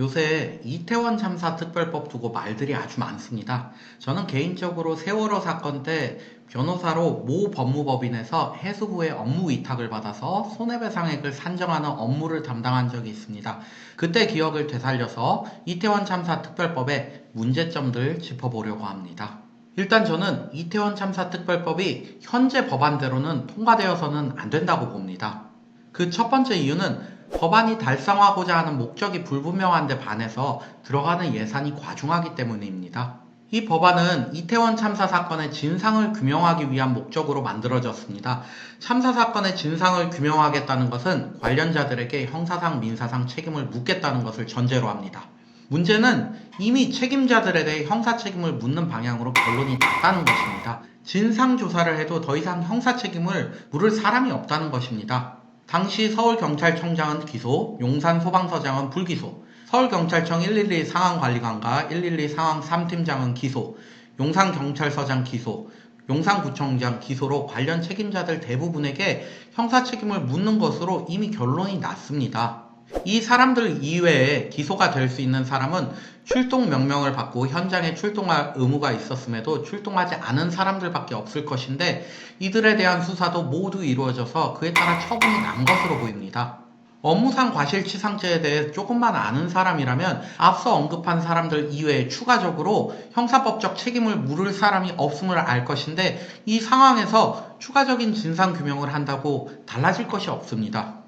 요새 이태원 참사 특별법 두고 말들이 아주 많습니다. 저는 개인적으로 세월호 사건 때 변호사로 모 법무법인에서 해수 부의 업무 위탁을 받아서 손해배상액을 산정하는 업무를 담당한 적이 있습니다. 그때 기억을 되살려서 이태원 참사 특별법의 문제점들 짚어보려고 합니다. 일단 저는 이태원 참사 특별법이 현재 법안대로는 통과되어서는 안 된다고 봅니다. 그 첫 번째 이유는 법안이 달성하고자 하는 목적이 불분명한데 반해서 들어가는 예산이 과중하기 때문입니다. 이 법안은 이태원 참사 사건의 진상을 규명하기 위한 목적으로 만들어졌습니다. 참사 사건의 진상을 규명하겠다는 것은 관련자들에게 형사상, 민사상 책임을 묻겠다는 것을 전제로 합니다. 문제는 이미 책임자들에 대해 형사 책임을 묻는 방향으로 결론이 났다는 것입니다. 진상 조사를 해도 더 이상 형사 책임을 물을 사람이 없다는 것입니다. 당시 서울경찰청장은 기소, 용산소방서장은 불기소, 서울경찰청 112 상황관리관과 112 상황 3팀장은 기소, 용산경찰서장 기소, 용산구청장 기소로 관련 책임자들 대부분에게 형사 책임을 묻는 것으로 이미 결론이 났습니다. 이 사람들 이외에 기소가 될 수 있는 사람은 출동 명령을 받고 현장에 출동할 의무가 있었음에도 출동하지 않은 사람들밖에 없을 것인데 이들에 대한 수사도 모두 이루어져서 그에 따라 처분이 난 것으로 보입니다. 업무상 과실치상죄에 대해 조금만 아는 사람이라면 앞서 언급한 사람들 이외에 추가적으로 형사법적 책임을 물을 사람이 없음을 알 것인데 이 상황에서 추가적인 진상규명을 한다고 달라질 것이 없습니다.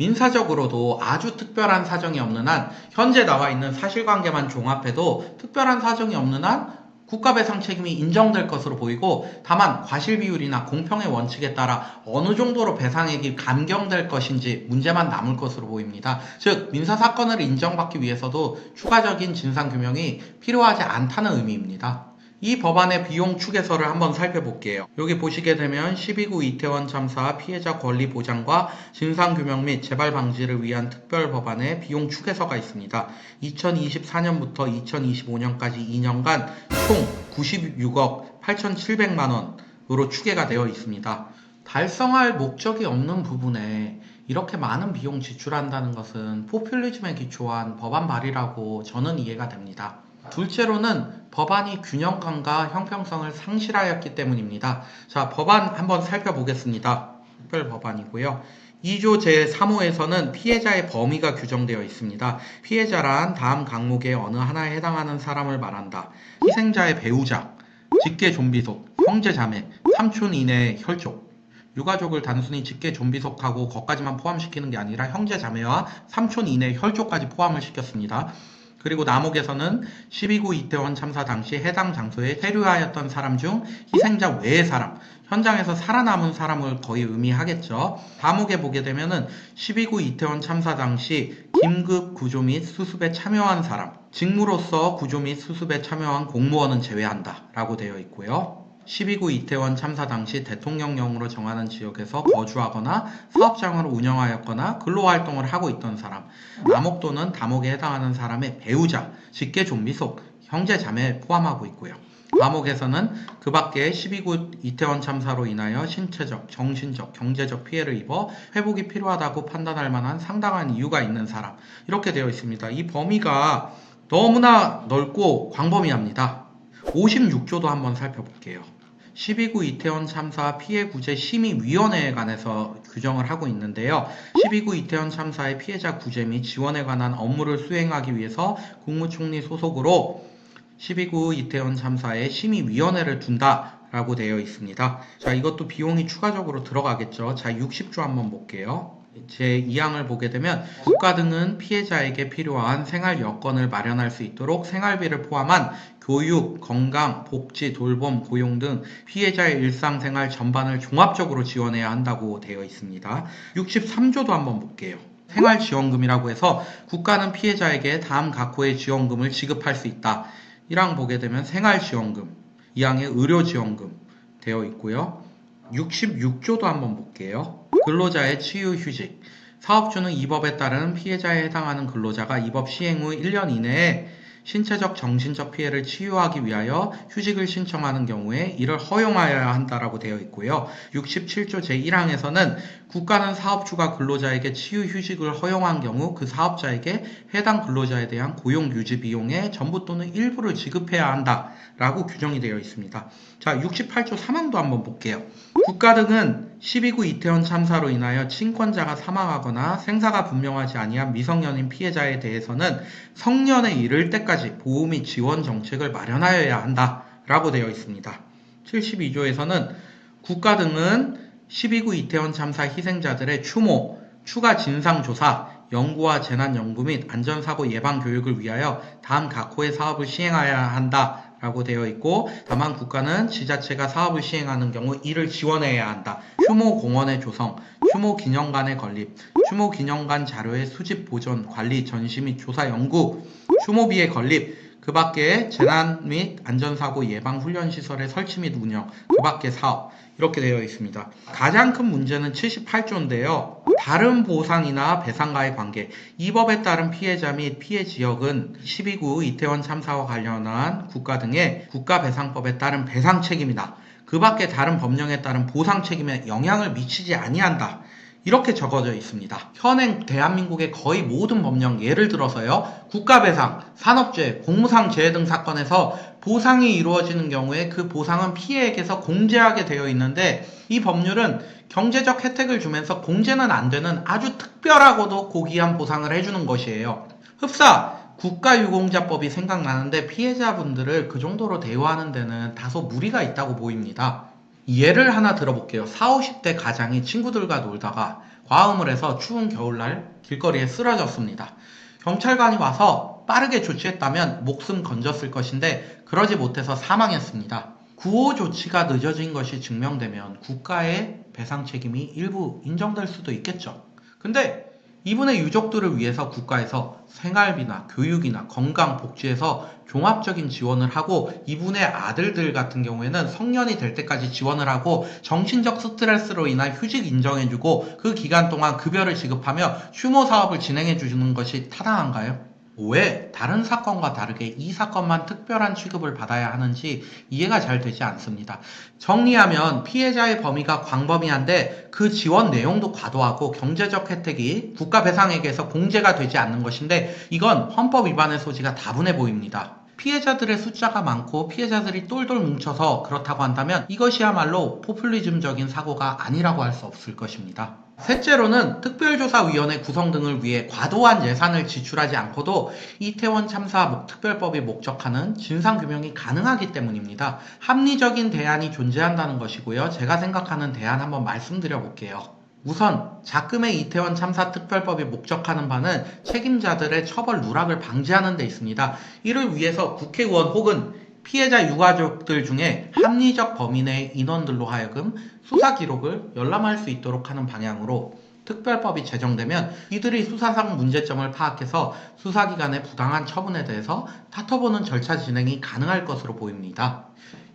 민사적으로도 아주 특별한 사정이 없는 한 현재 나와 있는 사실관계만 종합해도 특별한 사정이 없는 한 국가배상 책임이 인정될 것으로 보이고 다만 과실 비율이나 공평의 원칙에 따라 어느 정도로 배상액이 감경될 것인지 문제만 남을 것으로 보입니다. 즉 민사 사건을 인정받기 위해서도 추가적인 진상 규명이 필요하지 않다는 의미입니다. 이 법안의 비용 추계서를 한번 살펴볼게요. 여기 보시게 되면 12구 이태원 참사 피해자 권리 보장과 진상규명 및 재발 방지를 위한 특별 법안의 비용 추계서가 있습니다. 2024년부터 2025년까지 2년간 총 96억 8,700만 원으로 추계가 되어 있습니다. 달성할 목적이 없는 부분에 이렇게 많은 비용 지출한다는 것은 포퓰리즘에 기초한 법안 발의라고 저는 이해가 됩니다. 둘째로는 법안이 균형감과 형평성을 상실하였기 때문입니다. 자, 법안 한번 살펴보겠습니다. 특별 법안이고요. 2조 제3호에서는 피해자의 범위가 규정되어 있습니다. 피해자란 다음 강목의 어느 하나에 해당하는 사람을 말한다. 희생자의 배우자, 직계 좀비속, 형제 자매, 삼촌 이내의 혈족, 유가족을 단순히 직계 좀비속하고 거까지만 포함시키는 게 아니라 형제 자매와 삼촌 이내 혈족까지 포함을 시켰습니다. 그리고 남옥에서는 12구 이태원 참사 당시 해당 장소에 체류하였던 사람 중 희생자 외의 사람, 현장에서 살아남은 사람을 거의 의미하겠죠. 다목에 보게 되면은 12구 이태원 참사 당시 긴급 구조 및 수습에 참여한 사람, 직무로서 구조 및 수습에 참여한 공무원은 제외한다 라고 되어 있고요. 12구 이태원 참사 당시 대통령령으로 정하는 지역에서 거주하거나 사업장을 운영하였거나 근로활동을 하고 있던 사람, 남옥도는 다목에 해당하는 사람의 배우자, 직계 좀비 속, 형제 자매에 포함하고 있고요. 감옥에서는 그 밖에 12구 이태원 참사로 인하여 신체적, 정신적, 경제적 피해를 입어 회복이 필요하다고 판단할 만한 상당한 이유가 있는 사람 이렇게 되어 있습니다. 이 범위가 너무나 넓고 광범위합니다. 56조도 한번 살펴볼게요. 12구 이태원 참사 피해 구제 심의위원회에 관해서 규정을 하고 있는데요. 12구 이태원 참사의 피해자 구제 및 지원에 관한 업무를 수행하기 위해서 국무총리 소속으로 12구 이태원 참사의 심의위원회를 둔다 라고 되어 있습니다. 자, 이것도 비용이 추가적으로 들어가겠죠. 자, 60조 한번 볼게요. 제 2항을 보게 되면 국가 등은 피해자에게 필요한 생활 여건을 마련할 수 있도록 생활비를 포함한 교육, 건강, 복지, 돌봄, 고용 등 피해자의 일상생활 전반을 종합적으로 지원해야 한다고 되어 있습니다. 63조도 한번 볼게요. 생활지원금이라고 해서 국가는 피해자에게 다음 각호의 지원금을 지급할 수 있다. 1항 보게 되면 생활지원금, 2항에 의료지원금 되어 있고요. 66조도 한번 볼게요. 근로자의 치유 휴직. 사업주는 이 법에 따른 피해자에 해당하는 근로자가 이 법 시행 후 1년 이내에 신체적, 정신적 피해를 치유하기 위하여 휴직을 신청하는 경우에 이를 허용하여야 한다라고 되어 있고요. 67조 제1항에서는 국가는 사업주가 근로자에게 치유 휴직을 허용한 경우 그 사업자에게 해당 근로자에 대한 고용 유지 비용의 전부 또는 일부를 지급해야 한다라고 규정이 되어 있습니다. 자, 68조 3항도 한번 볼게요. 국가 등은 12구 이태원 참사로 인하여 친권자가 사망하거나 생사가 분명하지 아니한 미성년인 피해자에 대해서는 성년에 이를 때까지 보호 및 지원 정책을 마련하여야 한다라고 되어 있습니다. 72조에서는 국가 등은 12구 이태원 참사 희생자들의 추모, 추가 진상조사, 연구와 재난연구 및 안전사고 예방 교육을 위하여 다음 각호의 사업을 시행하여야 한다. 라고 되어 있고 다만 국가는 지자체가 사업을 시행하는 경우 이를 지원해야 한다. 휴모 공원의 조성, 휴모 기념관의 건립, 휴모 기념관 자료의 수집 보존, 관리, 전시 및 조사 연구, 휴모비의 건립, 그 밖에 재난 및 안전사고 예방 훈련 시설의 설치 및 운영, 그 밖에 사업 이렇게 되어 있습니다. 가장 큰 문제는 78조인데요. 다른 보상이나 배상과의 관계, 이 법에 따른 피해자 및 피해 지역은 12구 이태원 참사와 관련한 국가 등의 국가배상법에 따른 배상 책임이다. 그 밖에 다른 법령에 따른 보상 책임에 영향을 미치지 아니한다. 이렇게 적어져 있습니다. 현행 대한민국의 거의 모든 법령 예를 들어서요. 국가배상, 산업재해, 공무상재해 등 사건에서 보상이 이루어지는 경우에 그 보상은 피해액에서 공제하게 되어 있는데 이 법률은 경제적 혜택을 주면서 공제는 안 되는 아주 특별하고도 고귀한 보상을 해주는 것이에요. 흡사 국가유공자법이 생각나는데 피해자분들을 그 정도로 대우하는 데는 다소 무리가 있다고 보입니다. 예를 하나 들어볼게요. 40, 50대 가장이 친구들과 놀다가 과음을 해서 추운 겨울날 길거리에 쓰러졌습니다. 경찰관이 와서 빠르게 조치했다면 목숨 건졌을 것인데 그러지 못해서 사망했습니다. 구호 조치가 늦어진 것이 증명되면 국가의 배상 책임이 일부 인정될 수도 있겠죠. 근데 이분의 유족들을 위해서 국가에서 생활비나 교육이나 건강, 복지에서 종합적인 지원을 하고 이분의 아들들 같은 경우에는 성년이 될 때까지 지원을 하고 정신적 스트레스로 인한 휴직 인정해주고 그 기간 동안 급여를 지급하며 휴모 사업을 진행해 주는 것이 타당한가요? 왜 다른 사건과 다르게 이 사건만 특별한 취급을 받아야 하는지 이해가 잘 되지 않습니다. 정리하면 피해자의 범위가 광범위한데 그 지원 내용도 과도하고 경제적 혜택이 국가 배상액에서 공제가 되지 않는 것인데 이건 헌법 위반의 소지가 다분해 보입니다. 피해자들의 숫자가 많고 피해자들이 똘똘 뭉쳐서 그렇다고 한다면 이것이야말로 포퓰리즘적인 사고가 아니라고 할 수 없을 것입니다. 셋째로는 특별조사위원회 구성 등을 위해 과도한 예산을 지출하지 않고도 이태원 참사 목- 특별법이 목적하는 진상규명이 가능하기 때문입니다. 합리적인 대안이 존재한다는 것이고요. 제가 생각하는 대안 한번 말씀드려 볼게요. 우선 작금의 이태원 참사 특별법이 목적하는 바는 책임자들의 처벌 누락을 방지하는 데 있습니다. 이를 위해서 국회의원 혹은 피해자 유가족들 중에 합리적 범위 내의 인원들로 하여금 수사 기록을 열람할 수 있도록 하는 방향으로 특별법이 제정되면 이들이 수사상 문제점을 파악해서 수사기관의 부당한 처분에 대해서 다퉈보는 절차 진행이 가능할 것으로 보입니다.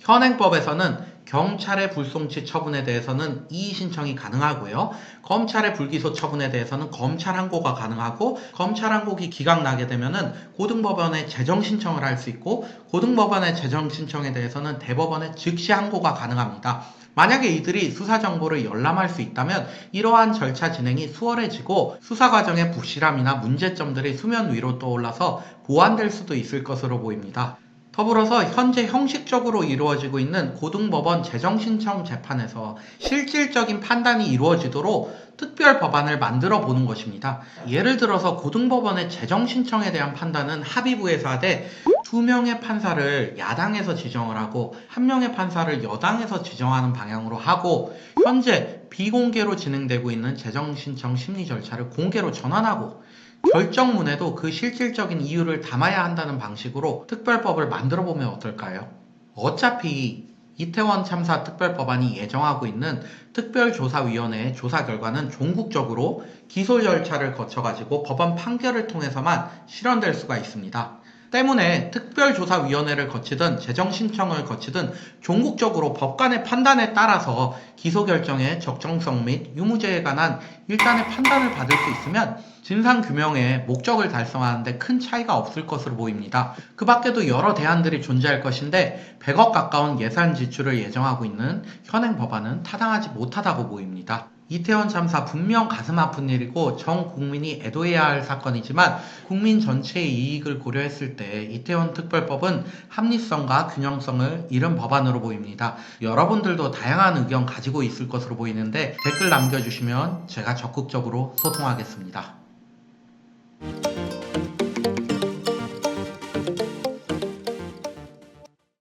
현행법에서는 경찰의 불송치 처분에 대해서는 이의 신청이 가능하고요. 검찰의 불기소 처분에 대해서는 검찰 항고가 가능하고 검찰 항고기 기각 나게 되면은 고등법원에 재정 신청을 할 수 있고 고등법원의 재정 신청에 대해서는 대법원에 즉시 항고가 가능합니다. 만약에 이들이 수사 정보를 열람할 수 있다면 이러한 절차 진행이 수월해지고 수사 과정의 부실함이나 문제점들이 수면 위로 떠올라서 보완될 수도 있을 것으로 보입니다. 더불어서 현재 형식적으로 이루어지고 있는 고등법원 재정신청 재판에서 실질적인 판단이 이루어지도록 특별 법안을 만들어 보는 것입니다. 예를 들어서 고등법원의 재정신청에 대한 판단은 합의부에서 하되 두 명의 판사를 야당에서 지정을 하고 한 명의 판사를 여당에서 지정하는 방향으로 하고 현재 비공개로 진행되고 있는 재정신청 심리 절차를 공개로 전환하고 결정문에도 그 실질적인 이유를 담아야 한다는 방식으로 특별법을 만들어 보면 어떨까요? 어차피 이태원 참사 특별법안이 예정하고 있는 특별조사위원회의 조사 결과는 종국적으로 기소 절차를 거쳐가지고 법원 판결을 통해서만 실현될 수가 있습니다. 때문에 특별조사위원회를 거치든 재정신청을 거치든 종국적으로 법관의 판단에 따라서 기소결정의 적정성 및 유무죄에 관한 일단의 판단을 받을 수 있으면 진상규명의 목적을 달성하는데 큰 차이가 없을 것으로 보입니다. 그 밖에도 여러 대안들이 존재할 것인데 100억 가까운 예산 지출을 예정하고 있는 현행 법안은 타당하지 못하다고 보입니다. 이태원 참사 분명 가슴 아픈 일이고 전 국민이 애도해야 할 사건이지만 국민 전체의 이익을 고려했을 때 이태원 특별법은 합리성과 균형성을 잃은 법안으로 보입니다. 여러분들도 다양한 의견 가지고 있을 것으로 보이는데 댓글 남겨주시면 제가 적극적으로 소통하겠습니다.